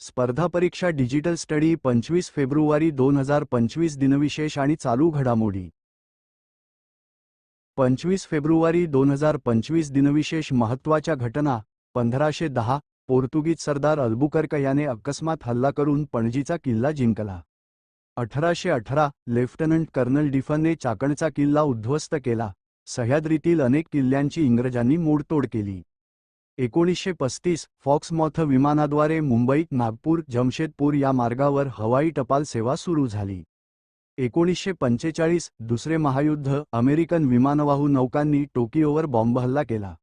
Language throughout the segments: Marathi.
स्पर्धा परीक्षा डिजिटल स्टडी पंचवीस फेब्रुवारी दोन हजार पंचवीस दिनविशेष आणि चालू घडामोडी. पंचवीस फेब्रुवारी दोन हजार पंचवीस दिनविशेष महत्त्वाच्या घटना पंधराशे दहा पोर्तुगीज सरदार अल्बुकर्क याने अकस्मात हल्ला करून पणजीचा किल्ला जिंकला. अठराशे अठरा लेफ्टनंट कर्नल डिफनने चाकणचा किल्ला उद्ध्वस्त केला सह्याद्रीतील अनेक किल्ल्यांची इंग्रजांनी मोडतोड केली. एकोणीसशे पस्तीस फॉक्समॉथ विमानाद्वारे मुंबईत नागपूर जमशेदपूर या मार्गावर हवाई टपाल सेवा सुरू झाली. एकोणीसशे पंचेचाळीस दुसरे महायुद्ध अमेरिकन विमानवाहू नौकांनी टोकियोवर बॉम्बहल्ला केला.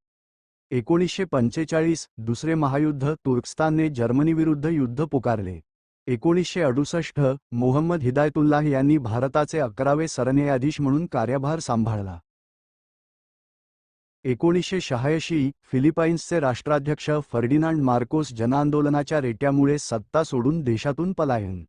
एकोणीसशे पंचेचाळीस दुसरे महायुद्ध तुर्कस्तानने जर्मनीविरुद्ध युद्ध पुकारले. एकोणीसशे अडुसष्ट मोहम्मद हिदायतुल्लाह यांनी भारताचे अकरावे सरन्यायाधीश म्हणून कार्यभार सांभाळला. एकोणीसशे शहाऐंशी फिलिपाईन्सचे राष्ट्राध्यक्ष फर्डिनांड मार्कोस जनआंदोलनाच्या रेट्यामुळे सत्ता सोडून देशातून पलायन.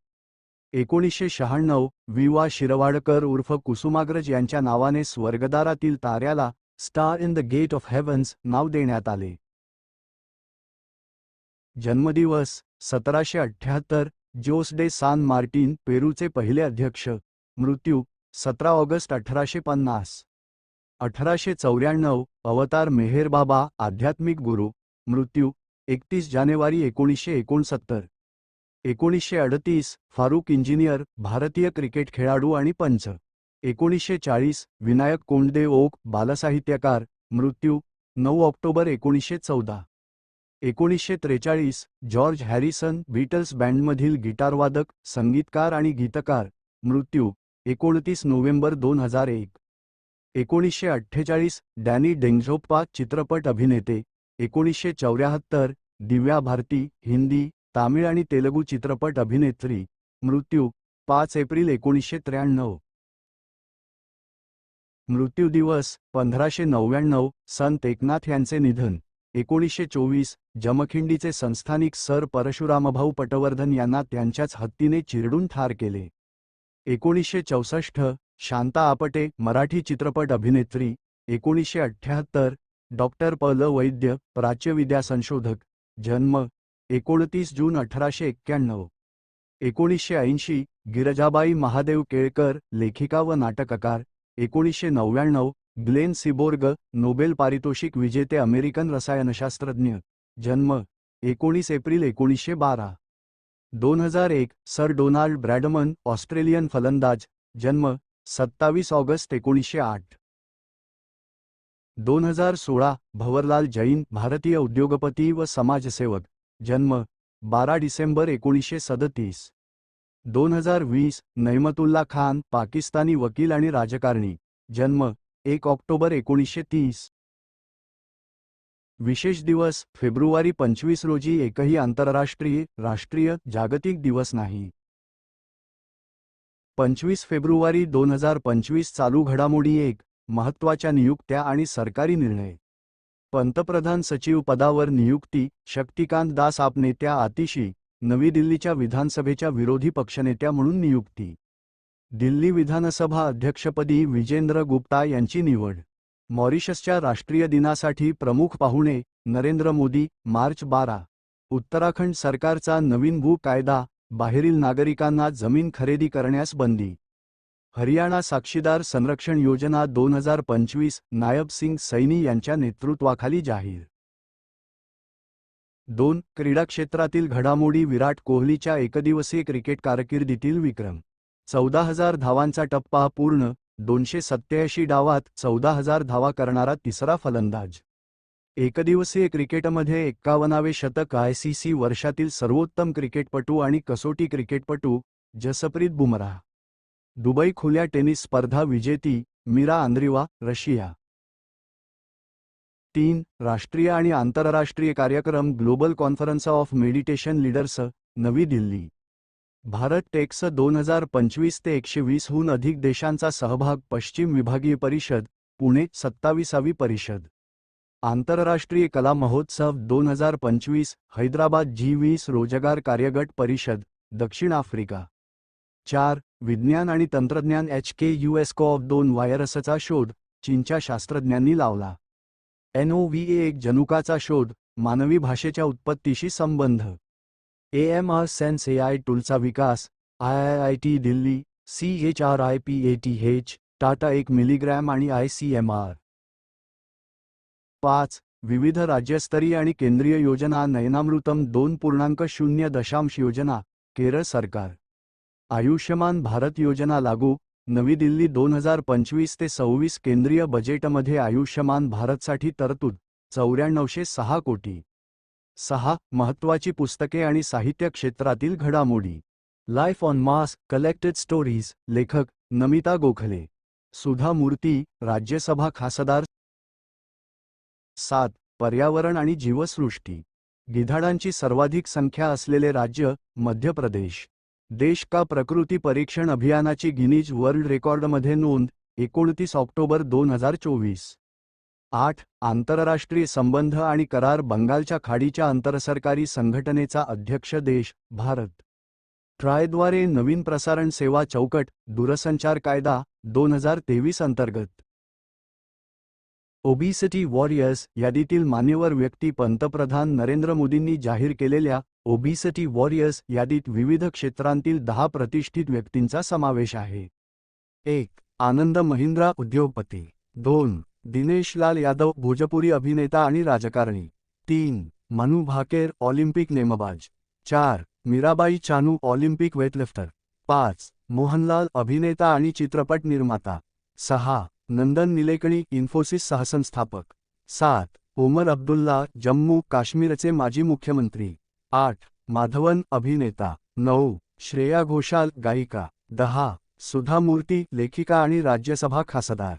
एकोणीसशे शहाण्णव विवा शिरवाडकर उर्फ कुसुमाग्रज यांच्या नावाने स्वर्गदारातील ताऱ्याला star in the gate of heavens नाव देण्यात आले. जन्मदिवस सतराशे अठ्ठ्याहत्तर जोस डे सान मार्टिन पेरूचे पहिले अध्यक्ष. मृत्यू सतरा ऑगस्ट अठराशे पन्नास. अठराशे चौऱ्याण्णव अवतार मेहेरबाबा आध्यात्मिक गुरु मृत्यू एकतीस जानेवारी एकोणीसशे एकोणसत्तर. एकोणीसशे अडतीस फारुख इंजिनियर भारतीय क्रिकेट खेळाडू आणि पंच. एकोणीसशे चाळीस विनायक कोंडदे ओक बालसाहित्यकार मृत्यू नऊ ऑक्टोबर एकोणीसशे चौदा. एकोणीसशे त्रेचाळीस जॉर्ज हॅरिसन बीटल्स बँडमधील गिटारवादक संगीतकार आणि गीतकार मृत्यू एकोणतीस नोव्हेंबर दोन हजार एक. एकोणीसशे अठ्ठेचाळीस डॅनी डेंगझोप्पा चित्रपट अभिनेते एकोणीसशे चौऱ्याहत्तर दिव्या भारती हिंदी तामिळ आणि तेलगू चित्रपट अभिनेत्री मृत्यू पाच एप्रिल एकोणीसशे त्र्याण्णव. मृत्यू दिवस पंधराशे नव्याण्णव संत एकनाथ यांचे निधन एकोणीसशे चोवीस जमखिंडीचे संस्थानिक सर परशुरामभाऊ पटवर्धन यांना त्यांच्याच हत्तीने चिरडून ठार केले. एकोणीसशे चौसष्ट शांता आपटे, मराठी चित्रपट अभिनेत्री, एकोणीसशे अठ्ठ्याहत्तर डॉक्टर प ल वैद्य प्राच्यविद्या संशोधक, जन्म, एकोणतीस जून अठराशे एक्क्याण्णव. एकोणीसशे ऐंशी, गिरजाबाई महादेव केळकर, लेखिका व नाटककार. एकोणीसशे नव्याण्णव, ग्लेन सिबोर्ग, नोबेल पारितोषिक विजेते अमेरिकन रसायनशास्त्रज्ञ. जन्म, एकोणीस एप्रिल एकोणीसशे बारा. दोन हज़ार एक, सर डोनाल्ड ब्रॅडमन, ऑस्ट्रेलियन फलंदाज. जन्म सत्तावीस ऑगस्ट एकोणीसशे आठ. दोन हजार सोळा भवरलाल जैन भारतीय उद्योगपती व समाजसेवक. जन्म बारा डिसेंबर एकोणीसशे सदतीस. दोन हजार वीस नैमतुल्ला खान पाकिस्तानी वकील आणि राजकारणी. जन्म एक ऑक्टोबर एकोणीसशे तीस. विशेष दिवस फेब्रुवारी पंचवीस रोजी एकही आंतरराष्ट्रीय राष्ट्रीय जागतिक दिवस नाही. पंचवीस फेब्रुवारी दोन हजार पंचवीस चालू घडामोडी एक महत्त्वाच्या नियुक्त्या आणि सरकारी निर्णय. पंतप्रधान सचिव पदावर नियुक्ती शक्तिकांत दास आप नेत्या आतिशी नवी दिल्लीच्या विधानसभेच्या विरोधी पक्षनेत्या म्हणून नियुक्ती. दिल्ली विधानसभा अध्यक्षपदी विजेंद्र गुप्ता यांची निवड. मॉरिशसच्या राष्ट्रीय दिनासाठी प्रमुख पाहुणे नरेंद्र मोदी मार्च बारा. उत्तराखंड सरकारचा नवीन भू कायदा बाहेरील नागरिकांना जमीन खरेदी करण्यास बंदी. हरियाणा साक्षीदार संरक्षण योजना दोन हजार पंचवीस नायब सिंग सैनी यांच्या नेतृत्वाखाली जाहीर. दोन क्रीडा क्षेत्रातील घडामोडी विराट कोहलीच्या एकदिवसीय क्रिकेट कारकिर्दीतील विक्रम. चौदा हजार धावांचा टप्पा पूर्ण दोनशे सत्त्याऐंशी डावात चौदा हजार धावा करणारा तिसरा फलंदाज. एकदिवसीय क्रिकेटमध्ये एक्कावनावे शतक आयसीसी वर्षातील सर्वोत्तम क्रिकेटपटू आणि कसोटी क्रिकेटपटू जसप्रीत बुमराह. दुबई खुल्या टेनिस स्पर्धा विजेती मीरा आंद्रिवा रशिया. तीन राष्ट्रीय आणि आंतरराष्ट्रीय कार्यक्रम global conference of meditation leaders नवी दिल्ली. भारत टेक्स दोन हजार पंचवीस ते एकशे वीसहून अधिक देशांचा सहभाग पश्चिम विभागीय परिषद पुणे सत्तावीसावी परिषद. आंतरराष्ट्रीय कला महोत्सव दोन हजार पंचवीस हैदराबाद जी वीस रोजगार कार्यगट परिषद दक्षिण आफ्रिका. चार विज्ञान आणि तंत्रज्ञान H K U S of दोन व्हायरसचा शोध चीनच्या शास्त्रज्ञांनी लावला. एनओव्हीए एक जनुकाचा शोध मानवी भाषेच्या उत्पत्तीशी संबंध. A M R sense A I टूलचा विकास I I I T Delhi C H R I P A T H Tata एक मिलीग्रॅम आणि आय सी एम आर. पाच विविध राज्यस्तरीय आणि केंद्रीय योजना नयनामृतम दोन पूर्णांक शून्य दशांश योजना केरळ सरकार. आयुष्यमान भारत योजना लागू नवी दिल्ली दोन हजार पंचवीस ते सव्वीस केंद्रीय बजेटमध्ये आयुष्यमान भारतसाठी तरतूद चौऱ्याण्णवशे सहा कोटी. सहा महत्त्वाची पुस्तके आणि साहित्य क्षेत्रातील घडामोडी. Life on mass collected stories लेखक नमिता गोखले. सुधा मूर्ती राज्यसभा खासदार सात पर्यावरण आणि जीवसृष्टी. गिधाडांची सर्वाधिक संख्या असलेले राज्य मध्य प्रदेश. देश का प्रकृती परीक्षण अभियानाची गिनीज वर्ल्ड रेकॉर्डमध्ये नोंद एकोणतीस ऑक्टोबर दोन हजार चोवीस. आठ आंतरराष्ट्रीय संबंध आणि करार बंगालच्या खाडीच्या आंतरसरकारी संघटनेचा अध्यक्ष देश भारत. ट्रायद्वारे नवीन प्रसारण सेवा चौकट दूरसंचार कायदा दोन हजार तेवीस अंतर्गत. ओबीसिटी वॉरियर्स यादीतील मान्यवर व्यक्ती पंतप्रधान नरेंद्र मोदींनी जाहीर केलेल्या ओबीसिटी वॉरियर्स यादीत विविध क्षेत्रांतील दहा प्रतिष्ठित व्यक्तींचा समावेश आहे. एक आनंद महिंद्रा उद्योगपती. दोन दिनेश लाल यादव भोजपुरी अभिनेता आणि राजकारणी. तीन मनु भाकेर ऑलिम्पिक नेमबाज. चार मीराबाई चानू ऑलिम्पिक वेटलिफ्टर. पाच मोहनलाल अभिनेता आणि चित्रपट निर्माता. सहा नंदन निलेकणी इन्फोसिस सहसंस्थापक. सात. ओमर अब्दुल्ला जम्मू काश्मीरचे माजी मुख्यमंत्री. आठ. माधवन अभिनेता. नऊ. श्रेया घोषाल गायिका. दहा. सुधा मूर्ती लेखिका आणि राज्यसभा खासदार.